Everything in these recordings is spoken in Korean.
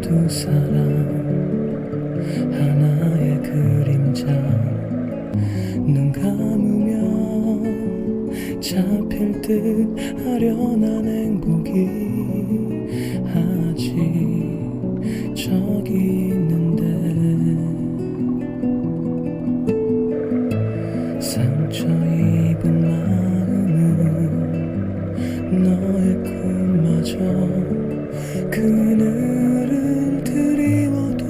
두 사람 하나의 그림자. 눈 감으면 잡힐 듯 아련한 행복이 아직 저기 있는데. 상처 입은 마음은 너의 꿈 마저 그늘을 드리워도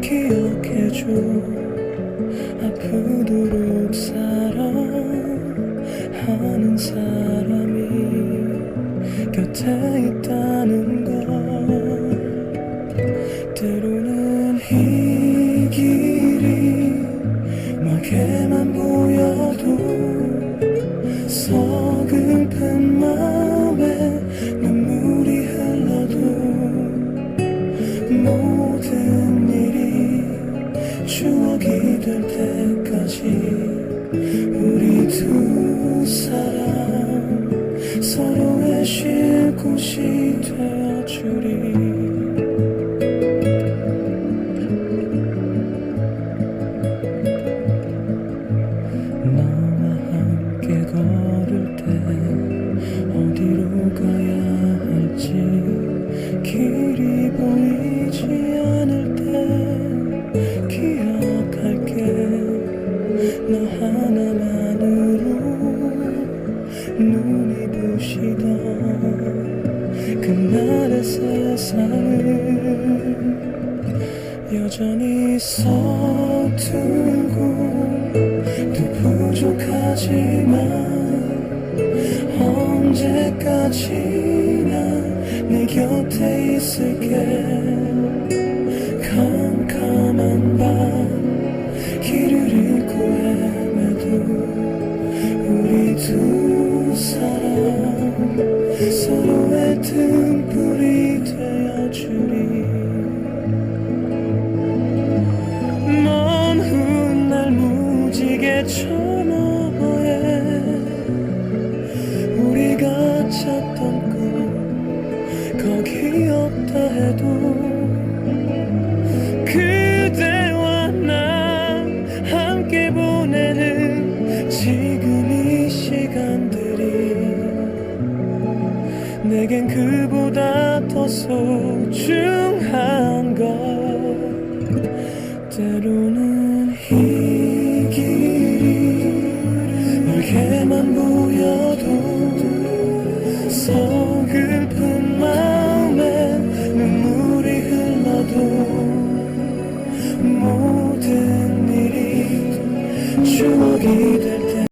기억해줘. 아프도록 사랑하는 사람이 곁에 있다는 걸. 때로는 이 길이 멀게 모든 일이 추억이 될 때까지 우리 두 사람 서로의 쉴 곳이 되어주리 하나만으로 눈이 부시던 그날의 세상을 여전히 서툴고 또 부족하지만 언제까지나 내 곁에 있을게 두 사람 서로의 등불이 되어주리. 먼 훗날 무지개 저 너머에 우리가 찾던 꿈 거기 없다 해도 그보